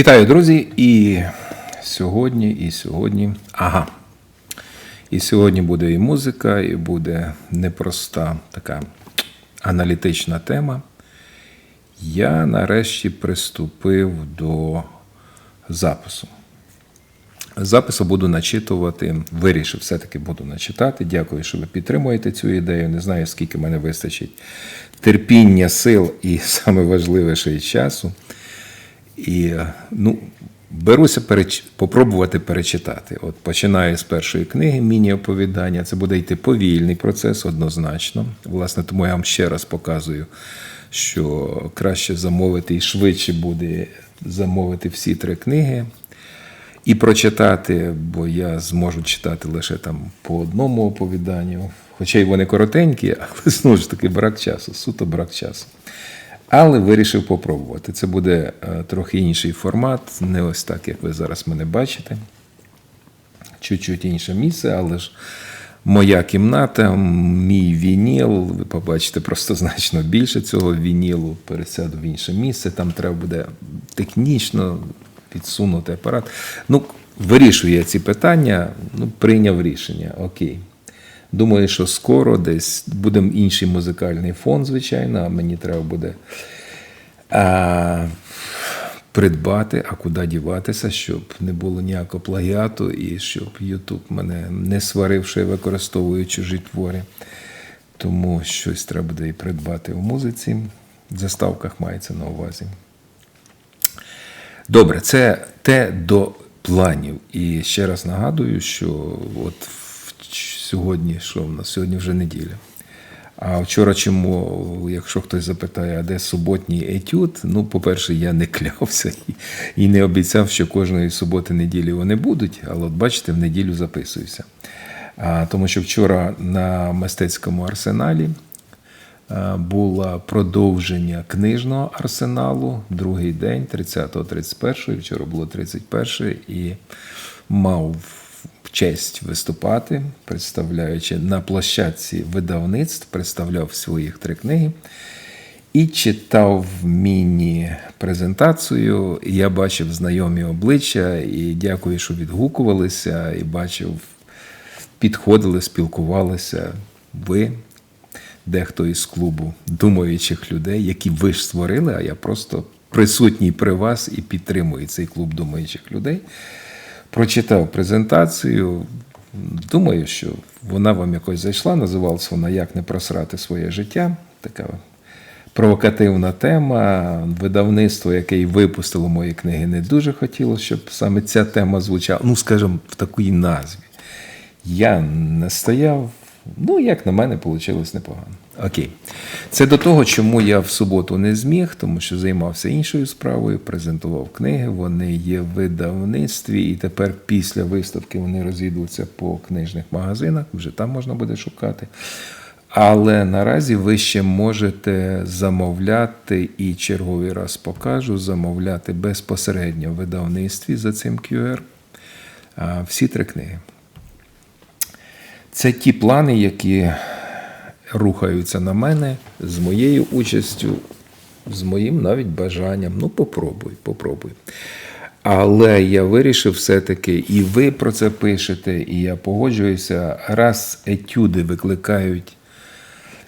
Вітаю, друзі! І сьогодні, і сьогодні. Ага. І сьогодні буде і музика, і буде непроста така аналітична тема. Я нарешті приступив до запису. Запису буду начитувати. Вирішив, все-таки буду начитати. Дякую, що ви підтримуєте цю ідею. Не знаю, скільки мене вистачить терпіння, сил і саме важливе ще й часу. І ну, беруся переч... попробувати перечитати. От починаю з першої книги міні-оповідання. Це буде йти повільний процес однозначно. Власне, тому я вам ще раз показую, що краще замовити і швидше буде замовити всі три книги. І прочитати, бо я зможу читати лише там по одному оповіданню. Хоча й вони коротенькі, але знову ж таки брак часу, суто брак часу. Але вирішив попробувати. Це буде е, трохи інший формат, не ось так, як ви зараз мене бачите. Чуть-чуть інше місце, але ж моя кімната, мій вініл, ви побачите просто значно більше цього вінілу. Пересяду в інше місце. Там треба буде технічно підсунути апарат. Ну, вирішую я ці питання, ну, прийняв рішення. Окей. Думаю, що скоро десь буде інший музикальний фон, звичайно, а мені треба буде а, придбати, а куди діватися, щоб не було ніякого плагіату і щоб Ютуб мене не сварив, що я використовую чужі твори. Тому щось треба буде і придбати у музиці. В заставках мається на увазі. Добре, це те до планів. І ще раз нагадую, що от сьогодні, що в нас сьогодні вже неділя. А вчора, чому, якщо хтось запитає, а де суботній етюд, ну, по-перше, я не клявся і, не обіцяв, що кожної суботи неділі вони будуть, але от бачите, в неділю записуюся. А, Тому що вчора на мистецькому арсеналі було продовження книжного арсеналу, другий день, 30-31, вчора було 31 і мав честь виступати, представляючи на площадці видавництв, представляв своїх три книги і читав міні-презентацію. Я бачив знайомі обличчя і дякую, що відгукувалися, і бачив, підходили, спілкувалися. Ви, дехто із клубу думаючих людей, які ви ж створили, а я просто присутній при вас і підтримую цей клуб думаючих людей прочитав презентацію. Думаю, що вона вам якось зайшла. Називалась вона Як не просрати своє життя. Така провокативна тема. Видавництво, яке і випустило мої книги, не дуже хотіло, щоб саме ця тема звучала, ну, скажімо, в такій назві. Я не стояв. Ну, як на мене, вийшло непогано. Окей. Це до того, чому я в суботу не зміг, тому що займався іншою справою, презентував книги. Вони є в видавництві, і тепер після виставки вони розійдуться по книжних магазинах, вже там можна буде шукати. Але наразі ви ще можете замовляти і черговий раз покажу, замовляти безпосередньо в видавництві за цим QR всі три книги. Це ті плани, які рухаються на мене з моєю участю, з моїм навіть бажанням. Ну, попробуй, попробуй. Але я вирішив все-таки, і ви про це пишете, і я погоджуюся, раз етюди викликають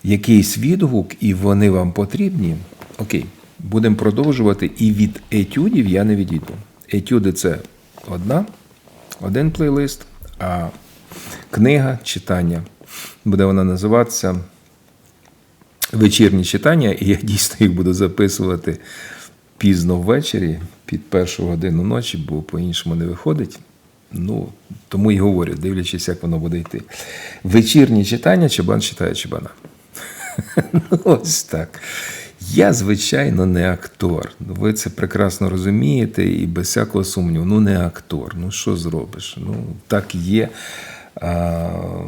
якийсь відгук, і вони вам потрібні. Окей, будемо продовжувати. І від етюдів я не відійду. Етюди це одна, один плейлист, а книга читання. Буде вона називатися вечірні читання, і я дійсно їх буду записувати пізно ввечері, під першу годину ночі, бо по-іншому не виходить. Ну, тому і говорю, дивлячись, як воно буде йти. Вечірні читання, чабан читає чабана. Ну, Ось так. Я, звичайно, не актор. Ви це прекрасно розумієте і без всякого сумніву. Ну, не актор. Ну, що зробиш? Ну, так є.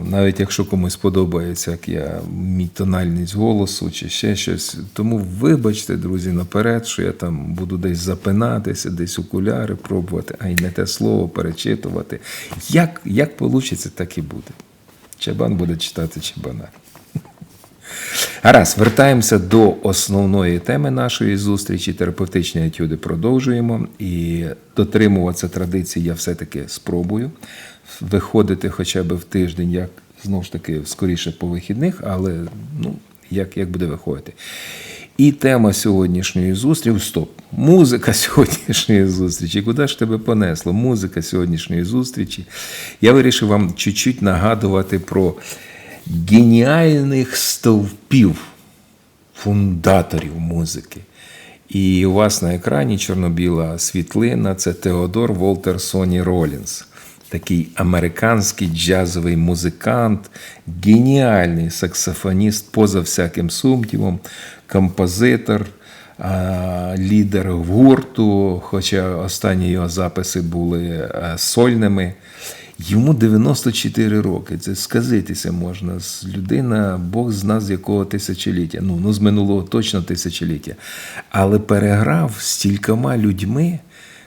Навіть якщо комусь подобається, як я мій тональність голосу чи ще щось. Тому вибачте, друзі, наперед, що я там буду десь запинатися, десь окуляри пробувати, а й не те слово перечитувати. Як, як вийде, так і буде. Чабан буде читати чабана. Гаразд, вертаємося до основної теми нашої зустрічі. Терапевтичні етюди продовжуємо. І дотримуватися традиції я все-таки спробую. Виходити хоча б в тиждень, як знову ж таки, скоріше по вихідних, але ну, як, як буде виходити. І тема сьогоднішньої зустрічі стоп. Музика сьогоднішньої зустрічі. Куди ж тебе понесло? Музика сьогоднішньої зустрічі. Я вирішив вам чуть-чуть нагадувати про геніальних стовпів, фундаторів музики. І у вас на екрані чорно-біла світлина це Теодор Волтер Соні Ролінс. Такий американський джазовий музикант, геніальний саксофоніст, поза всяким сумнівом, композитор, лідер гурту, хоча останні його записи були сольними. Йому 94 роки. Це сказитися можна. Людина, Бог з нас з якого тисячоліття. Ну, ну з минулого точно тисячоліття. Але переграв стількома людьми.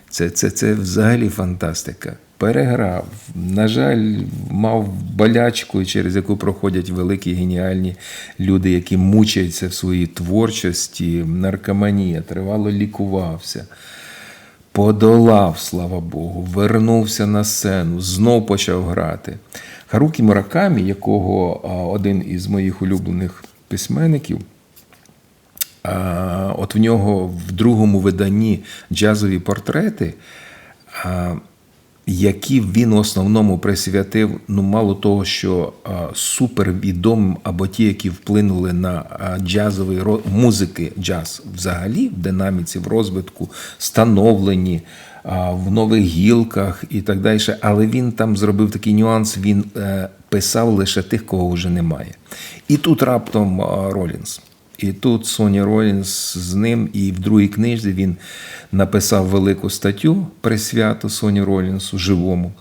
Це, це, Це взагалі фантастика. Переграв. На жаль, мав болячку, через яку проходять великі геніальні люди, які мучаються в своїй творчості, наркоманія, тривало лікувався. Подолав, слава Богу, вернувся на сцену, знов почав грати. Харукі Муракамі, якого один із моїх улюблених письменників, от в нього в другому виданні джазові портрети які він в основному присвятив, ну мало того, що супервідомим або ті, які вплинули на джазовий музики, джаз взагалі в динаміці, в розвитку, становленні. В нових гілках і так далі, але він там зробив такий нюанс. Він е, писав лише тих, кого вже немає. І тут раптом Ролінс. І тут Соні Ролінс з ним, і в другій книжці він написав велику статтю присвяту Соні Ролінсу живому.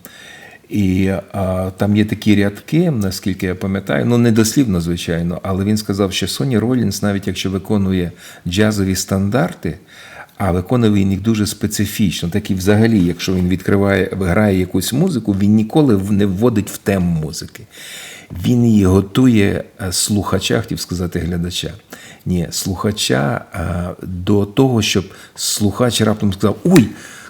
І а, там є такі рядки, наскільки я пам'ятаю, ну не дослівно, звичайно, але він сказав, що Соні Ролінс, навіть якщо виконує джазові стандарти, а виконує він їх дуже специфічно. Так і взагалі, якщо він відкриває, грає якусь музику, він ніколи не вводить в тему музики. Він її готує е, слухача, хотів сказати глядача. Ні, слухача до того, щоб слухач раптом сказав: Ой!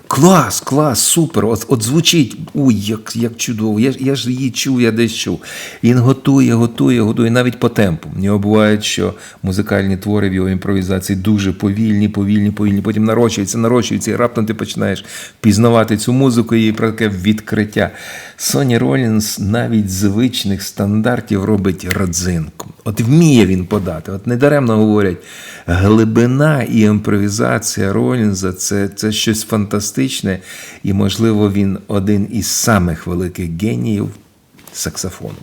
Клас, клас, супер! От от звучить, ой, як як чудово! Я я ж її чув, я десь чув. Він готує, готує, готує навіть по темпу. В нього буває, що музикальні твори в його імпровізації дуже повільні, повільні, повільні. Потім нарощуються, нарощуються, і раптом ти починаєш пізнавати цю музику і про таке відкриття. Соні Ролінс навіть звичних стандартів робить родзинку. От вміє він подати. От недаремно говорять, глибина і імпровізація Ролінза це, це щось фантастичне, і, можливо, він один із самих великих геніїв саксофону.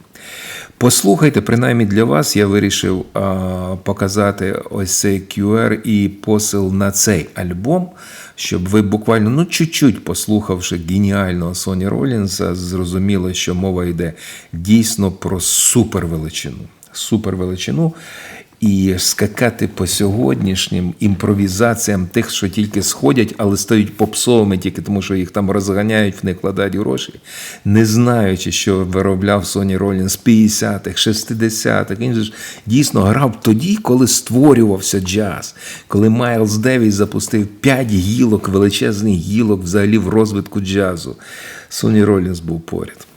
Послухайте, принаймні для вас я вирішив а, показати ось цей QR і посил на цей альбом, щоб ви буквально ну чуть-чуть послухавши геніального Соні Ролінса, зрозуміли, що мова йде дійсно про супервеличину. Супервеличину і скакати по сьогоднішнім імпровізаціям тих, що тільки сходять, але стають попсовими тільки тому, що їх там розганяють, в них кладають гроші, не знаючи, що виробляв Соні з 50-х, 60-х. Він же ж дійсно грав тоді, коли створювався джаз, коли Майлз Девіс запустив 5 гілок, величезних гілок взагалі в розвитку джазу. Соні Ролінс був поряд.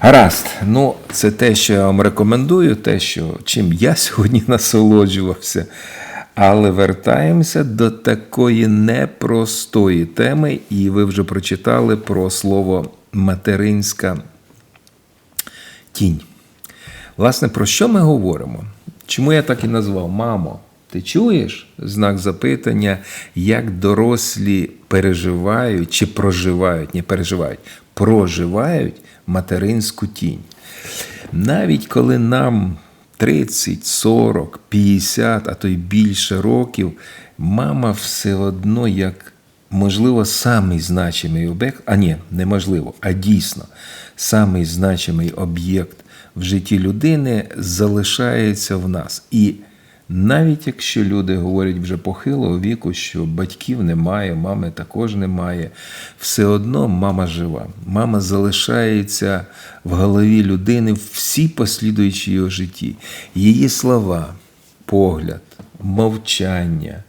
Гаразд, ну це те, що я вам рекомендую, те, що чим я сьогодні насолоджувався. Але вертаємося до такої непростої теми, і ви вже прочитали про слово материнська тінь. Власне, про що ми говоримо? Чому я так і назвав? Мамо, ти чуєш знак запитання, як дорослі переживають чи проживають, не переживають, проживають материнську тінь. Навіть коли нам 30, 40, 50, а то й більше років, мама все одно як, можливо, самий значимий об'єкт, а ні, неможливо, а дійсно, самий значимий об'єкт в житті людини залишається в нас. І навіть якщо люди говорять вже похилого віку, що батьків немає, мами також немає, все одно мама жива. Мама залишається в голові людини в всій послідуючій його житті. Її слова, погляд, мовчання,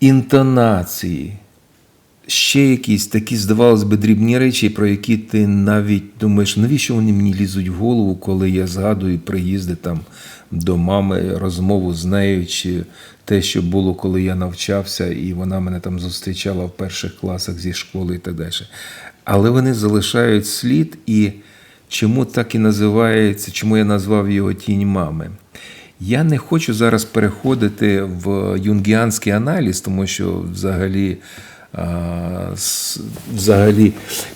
інтонації. Ще якісь такі, здавалось би, дрібні речі, про які ти навіть думаєш, навіщо вони мені лізуть в голову, коли я згадую приїзди там до мами, розмову з нею, чи те, що було, коли я навчався, і вона мене там зустрічала в перших класах зі школи і так далі. Але вони залишають слід, і чому так і називається, чому я назвав його тінь мами? Я не хочу зараз переходити в юнгіанський аналіз, тому що взагалі. Взагалі,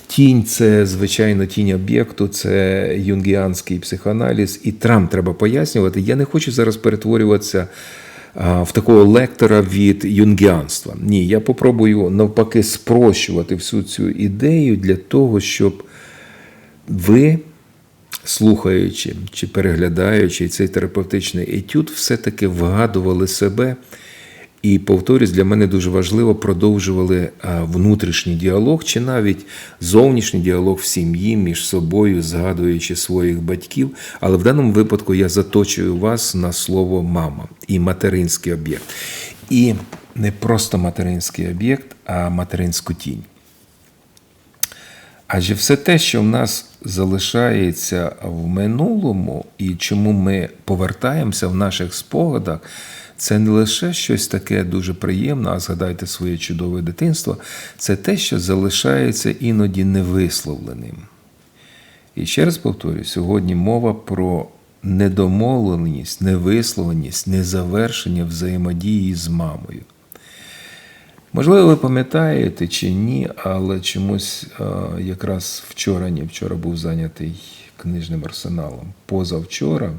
тінь це звичайно тінь об'єкту, це юнгіанський психоаналіз, і там треба пояснювати. Я не хочу зараз перетворюватися в такого лектора від юнгіанства. Ні, я попробую навпаки спрощувати всю цю ідею для того, щоб ви, слухаючи чи переглядаючи цей терапевтичний етюд, все-таки вгадували себе. І повторюсь, для мене дуже важливо продовжували внутрішній діалог чи навіть зовнішній діалог в сім'ї між собою, згадуючи своїх батьків. Але в даному випадку я заточую вас на слово мама і материнський об'єкт. І не просто материнський об'єкт, а материнську тінь. Адже все те, що в нас залишається в минулому, і чому ми повертаємося в наших спогадах, це не лише щось таке дуже приємне, а згадайте своє чудове дитинство, це те, що залишається іноді невисловленим. І ще раз повторюю, сьогодні мова про недомовленість, невисловленість, незавершення взаємодії з мамою. Можливо, ви пам'ятаєте чи ні, але чомусь е, якраз вчора, ні, вчора був зайнятий книжним арсеналом. Позавчора,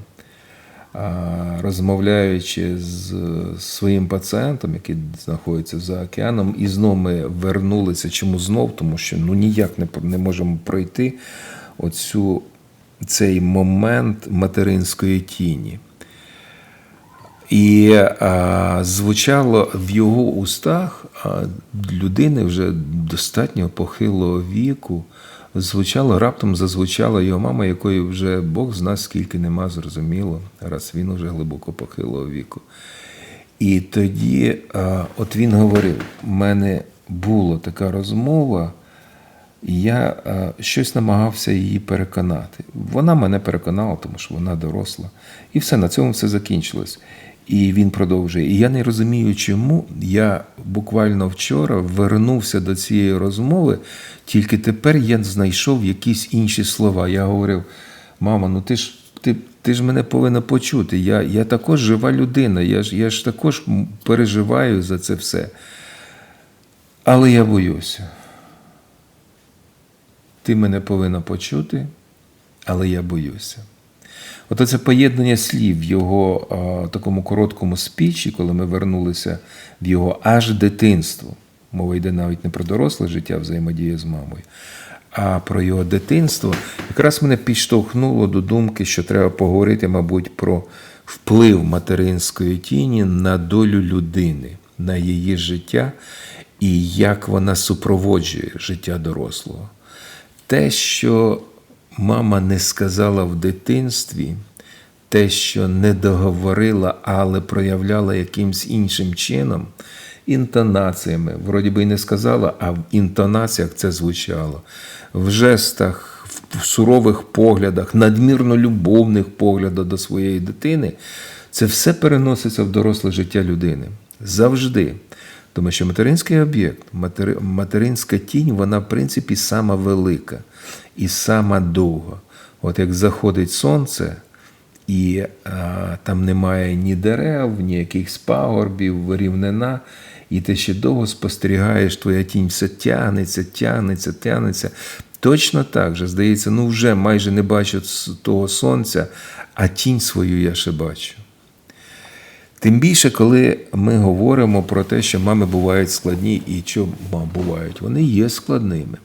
розмовляючи з своїм пацієнтом, який знаходиться за океаном, і знов ми вернулися. Чому знов? Тому що ну ніяк не, не можемо пройти оцю, цей момент материнської тіні. І а, звучало в його устах а, людини вже достатньо похилого віку. Звучало раптом зазвучала його мама, якої вже Бог зна скільки нема, зрозуміло, раз він уже глибоко похилого віку. І тоді, от він говорив: у мене була така розмова, і я щось намагався її переконати. Вона мене переконала, тому що вона доросла. І все, на цьому все закінчилось. І він продовжує. І я не розумію, чому я буквально вчора вернувся до цієї розмови, тільки тепер я знайшов якісь інші слова. Я говорив: мама, ну ти ж ти, ти ж мене повинна почути. Я я також жива людина, я ж, я ж також переживаю за це все. Але я боюся. Ти мене повинна почути, але я боюся. Ото це поєднання слів в його а, такому короткому спічі, коли ми вернулися в його аж дитинство. Мова йде навіть не про доросле життя взаємодії з мамою, а про його дитинство. Якраз мене підштовхнуло до думки, що треба поговорити, мабуть, про вплив материнської тіні на долю людини, на її життя і як вона супроводжує життя дорослого. Те, що мама не сказала в дитинстві, те, що не договорила, але проявляла якимсь іншим чином, інтонаціями, вроді би і не сказала, а в інтонаціях це звучало, в жестах, в сурових поглядах, надмірно любовних поглядах до своєї дитини, це все переноситься в доросле життя людини. Завжди. Тому що материнський об'єкт, матери, материнська тінь, вона, в принципі, сама велика і сама довга. От як заходить сонце, і а, там немає ні дерев, ні якихось пагорбів, рівнина, і ти ще довго спостерігаєш, твоя тінь все тягнеться, тягнеться, тягнеться. Точно так же, здається, ну вже майже не бачу того сонця, а тінь свою я ще бачу. Тим більше, коли ми говоримо про те, що мами бувають складні і що мам бувають, вони є складними.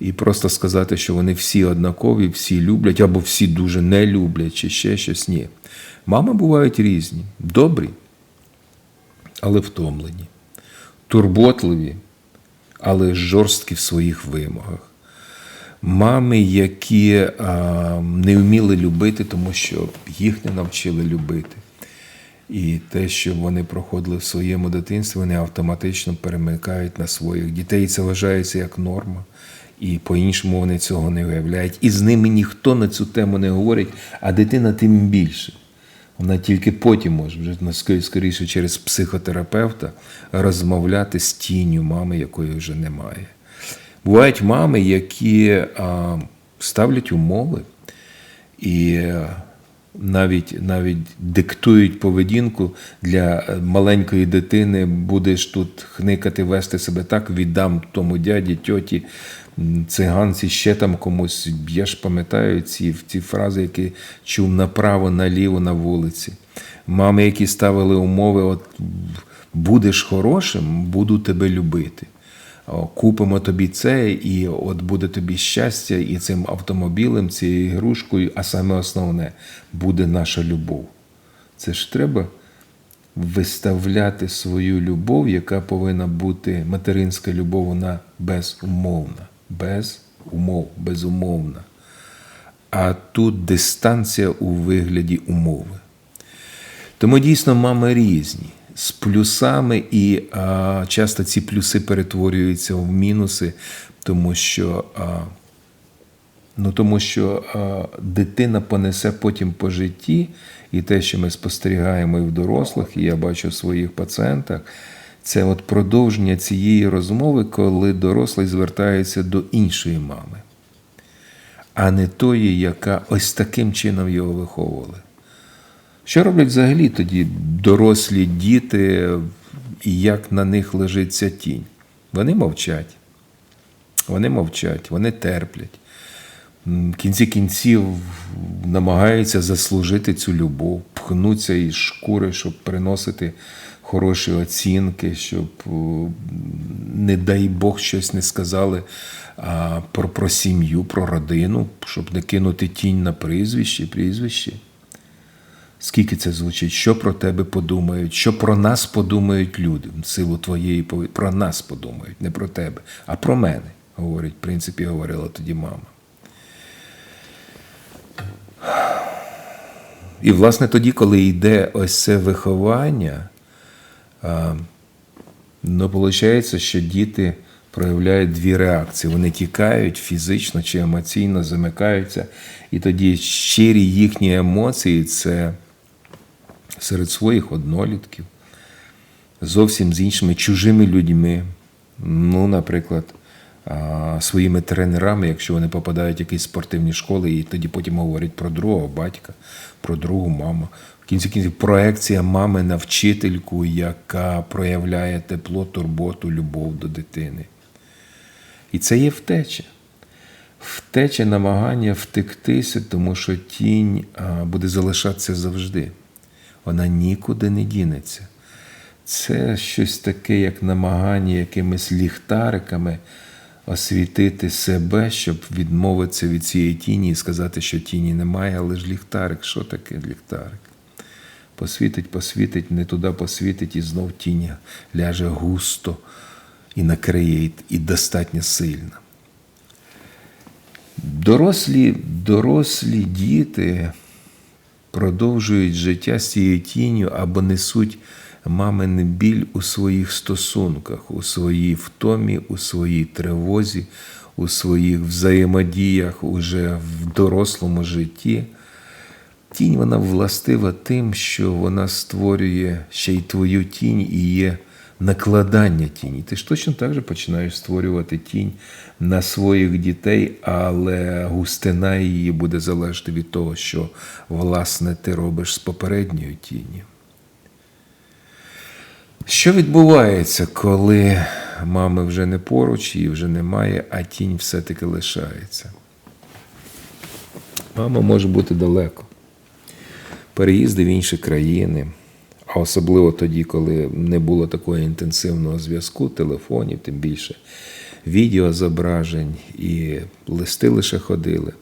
І просто сказати, що вони всі однакові, всі люблять, або всі дуже не люблять, чи ще щось ні. Мами бувають різні, добрі, але втомлені, турботливі, але жорсткі в своїх вимогах. Мами, які а, не вміли любити, тому що їх не навчили любити. І те, що вони проходили в своєму дитинстві, вони автоматично перемикають на своїх дітей. Це вважається як норма. І по-іншому вони цього не уявляють. І з ними ніхто на цю тему не говорить, а дитина тим більше. Вона тільки потім може вже скоріше через психотерапевта розмовляти з тінню мами, якої вже немає. Бувають мами, які а, ставлять умови і навіть, навіть диктують поведінку для е, маленької дитини, будеш тут хникати, вести себе так, віддам тому дяді, тьоті, циганці, ще там комусь. Я ж пам'ятаю ці, ці фрази, які чув направо, наліво на вулиці. Мами, які ставили умови, от будеш хорошим, буду тебе любити. Купимо тобі це, і от буде тобі щастя, і цим автомобілем, цією ігрушкою, а саме основне буде наша любов. Це ж треба виставляти свою любов, яка повинна бути материнська любов, вона безумовна. Без умов, безумовна. А тут дистанція у вигляді умови. Тому дійсно мами різні з плюсами, і а, часто ці плюси перетворюються в мінуси, тому що, а, ну, тому що а, дитина понесе потім по житті, і те, що ми спостерігаємо і в дорослих, і я бачу в своїх пацієнтах, це от продовження цієї розмови, коли дорослий звертається до іншої мами, а не тої, яка ось таким чином його виховували. Що роблять взагалі тоді дорослі діти і як на них лежить ця тінь? Вони мовчать. Вони мовчать, вони терплять. В кінці кінців намагаються заслужити цю любов, пхнуться із шкури, щоб приносити хороші оцінки, щоб, не дай Бог, щось не сказали про, про сім'ю, про родину, щоб не кинути тінь на прізвище, прізвище. Скільки це звучить? Що про тебе подумають? Що про нас подумають люди? В силу твоєї поведінки. Про нас подумають, не про тебе, а про мене, говорить, в принципі, говорила тоді мама. І, власне, тоді, коли йде ось це виховання, ну, виходить, що діти проявляють дві реакції. Вони тікають фізично чи емоційно, замикаються. І тоді щирі їхні емоції це серед своїх однолітків, зовсім з іншими чужими людьми. Ну, наприклад, своїми тренерами, якщо вони попадають в якісь спортивні школи, і тоді потім говорять про другого батька, про другу маму. В кінці кінців проекція мами на вчительку, яка проявляє тепло, турботу, любов до дитини. І це є втеча. Втеча намагання втектися, тому що тінь буде залишатися завжди. Вона нікуди не дінеться. Це щось таке, як намагання якимись ліхтариками освітити себе, щоб відмовитися від цієї тіні і сказати, що тіні немає, але ж ліхтарик. Що таке ліхтарик? Посвітить, посвітить, не туди посвітить, і знов тінь ляже густо і накриє, і достатньо сильно. Дорослі, дорослі діти продовжують життя з цією тінню або несуть мамин біль у своїх стосунках, у своїй втомі, у своїй тривозі, у своїх взаємодіях уже в дорослому житті. Тінь вона властива тим, що вона створює ще й твою тінь і є накладання тіні. Ти ж точно так же починаєш створювати тінь на своїх дітей, але густина її буде залежати від того, що власне ти робиш з попередньою тінню. Що відбувається, коли мами вже не поруч, її вже немає, а тінь все-таки лишається? Мама може бути далеко. Переїзди в інші країни, а особливо тоді, коли не було такого інтенсивного зв'язку, телефонів, тим більше відеозображень і листи лише ходили.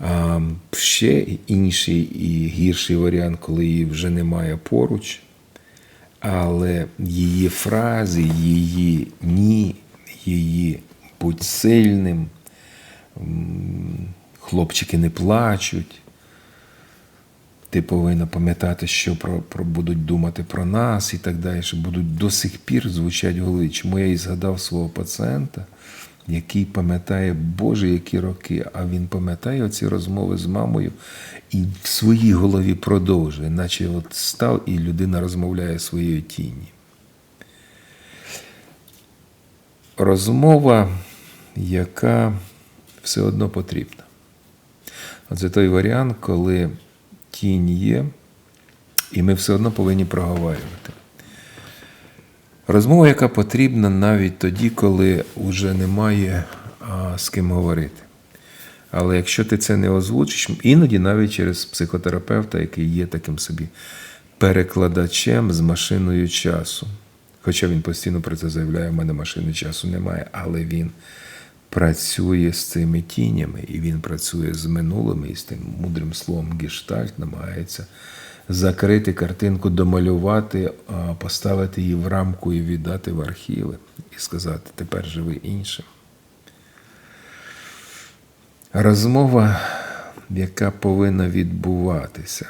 А ще інший і гірший варіант, коли її вже немає поруч, але її фрази, її ні, її будь сильним, хлопчики не плачуть. Ти повинна пам'ятати, що про, про будуть думати про нас і так далі, що будуть до сих пір звучать в голові. Чому я і згадав свого пацієнта, який пам'ятає Боже, які роки, а він пам'ятає оці розмови з мамою і в своїй голові продовжує, наче от став і людина розмовляє своєю тіні. Розмова, яка все одно потрібна. Оце той варіант, коли тінь є, і ми все одно повинні проговорювати. Розмова, яка потрібна навіть тоді, коли вже немає а, з ким говорити. Але якщо ти це не озвучиш, іноді навіть через психотерапевта, який є таким собі перекладачем з машиною часу. Хоча він постійно про це заявляє, в мене машини часу немає, але він працює з цими тінями, і він працює з минулими і з тим мудрим словом гештальт, намагається закрити картинку, домалювати, поставити її в рамку і віддати в архіви, і сказати, тепер живи іншим. Розмова, яка повинна відбуватися.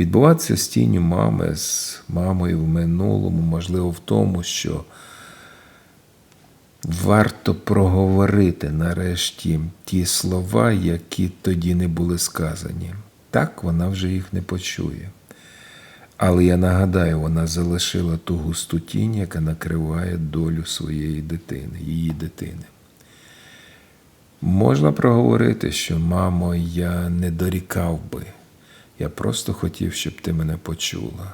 Відбуватися з тінню мами, з мамою в минулому, можливо, в тому, що варто проговорити нарешті ті слова, які тоді не були сказані. Так, вона вже їх не почує. Але я нагадаю, вона залишила ту густу тінь, яка накриває долю своєї дитини, її дитини. Можна проговорити, що, мамо, я не дорікав би. Я просто хотів, щоб ти мене почула,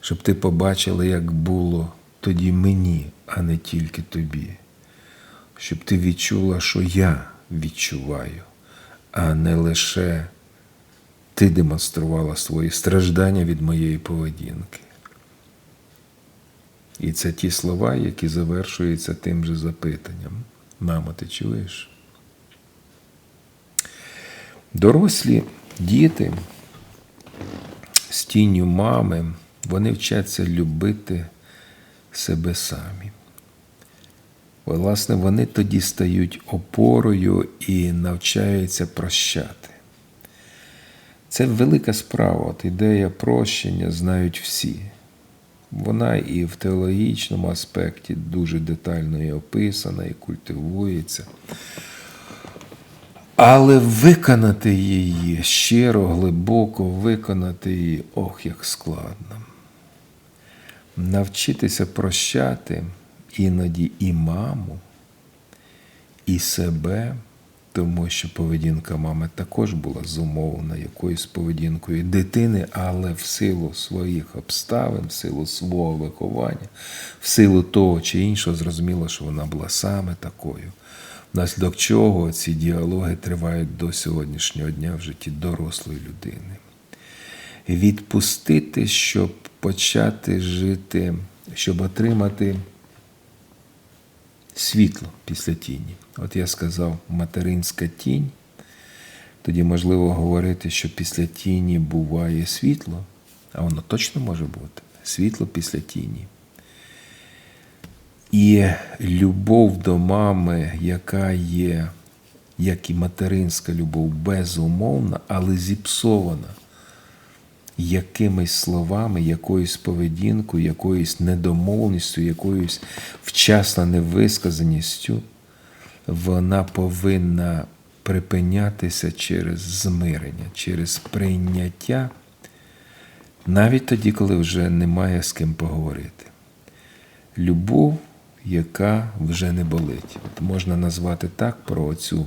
щоб ти побачила, як було тоді мені, а не тільки тобі, щоб ти відчула, що я відчуваю, а не лише ти демонструвала свої страждання від моєї поведінки. І це ті слова, які завершуються тим же запитанням. Мамо, ти чуєш? Дорослі діти з тінню мами, вони вчаться любити себе самі. Власне, вони тоді стають опорою і навчаються прощати. Це велика справа. От ідея прощення знають всі. Вона і в теологічному аспекті дуже детально і описана, і культивується. Але виконати її щиро, глибоко виконати її, ох, як складно. Навчитися прощати іноді і маму, і себе, тому що поведінка мами також була зумовлена якоюсь поведінкою дитини, але в силу своїх обставин, в силу свого виховання, в силу того чи іншого, зрозуміло, що вона була саме такою. Внаслідок чого ці діалоги тривають до сьогоднішнього дня в житті дорослої людини. Відпустити, щоб почати жити, щоб отримати світло після тіні. От я сказав, материнська тінь. Тоді можливо говорити, що після тіні буває світло, а воно точно може бути світло після тіні. І любов до мами, яка є, як і материнська любов, безумовна, але зіпсована якимись словами, якоюсь поведінкою, якоюсь недомовністю, якоюсь вчасно невисказаністю, вона повинна припинятися через змирення, через прийняття навіть тоді, коли вже немає з ким поговорити. Любов, яка вже не болить. От можна назвати так про цю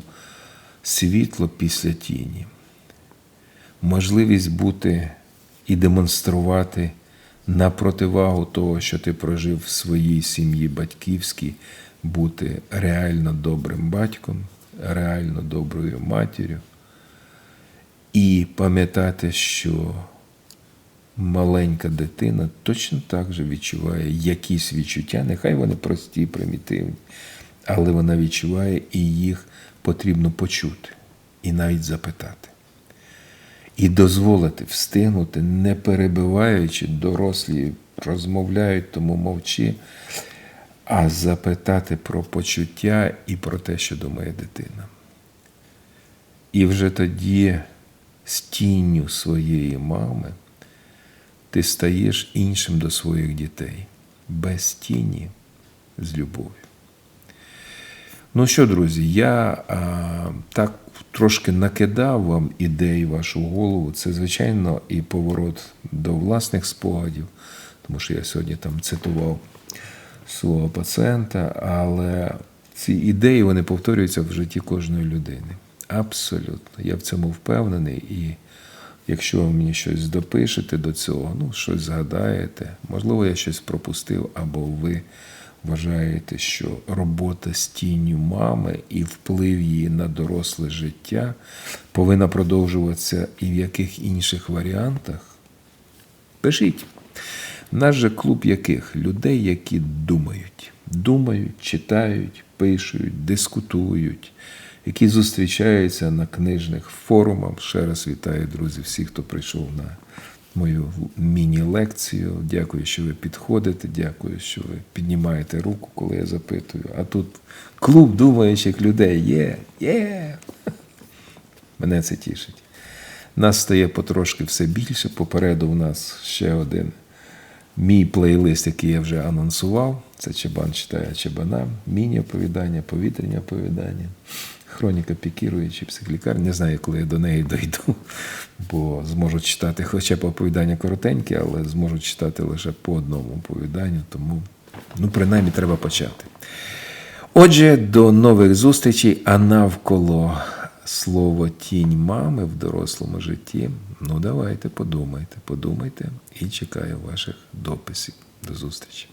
світло після тіні. Можливість бути і демонструвати на противагу того, що ти прожив в своїй сім'ї батьківській, бути реально добрим батьком, реально доброю матір'ю, і пам'ятати, що маленька дитина точно так же відчуває якісь відчуття, нехай вони прості, примітивні, але вона відчуває і їх потрібно почути і навіть запитати. І дозволити встигнути, не перебиваючи, дорослі розмовляють, тому мовчи, а запитати про почуття і про те, що думає дитина. І вже тоді з тінню своєї мами ти стаєш іншим до своїх дітей, без тіні, з любов'ю. Ну що, друзі, я а, так трошки накидав вам ідей вашу голову. Це, звичайно, і поворот до власних спогадів, тому що я сьогодні там цитував свого пацієнта, але ці ідеї вони повторюються в житті кожної людини. Абсолютно. Я в цьому впевнений. І якщо ви мені щось допишете до цього, ну, щось згадаєте, можливо, я щось пропустив, або ви вважаєте, що робота з тінню мами і вплив її на доросле життя повинна продовжуватися і в яких інших варіантах, пишіть. Наш же клуб яких? Людей, які думають. Думають, читають, пишуть, дискутують, які зустрічаються на книжних форумах. Ще раз вітаю, друзі, всіх, хто прийшов на мою міні-лекцію. Дякую, що ви підходите. Дякую, що ви піднімаєте руку, коли я запитую. А тут клуб думаючих людей є, є. Мене це тішить. Нас стає потрошки все більше. Попереду у нас ще один мій плейлист, який я вже анонсував. Це Чебан читає Чебана, міні-оповідання, повітряні оповідання, хроніка пікіруючи, психлікар. Не знаю, коли я до неї дойду, бо зможу читати хоча б оповідання коротеньке, але зможу читати лише по одному оповіданню, тому ну, принаймні треба почати. Отже, до нових зустрічей, а навколо слово тінь мами в дорослому житті. Ну, давайте, подумайте, подумайте і чекаю ваших дописів. До зустрічі.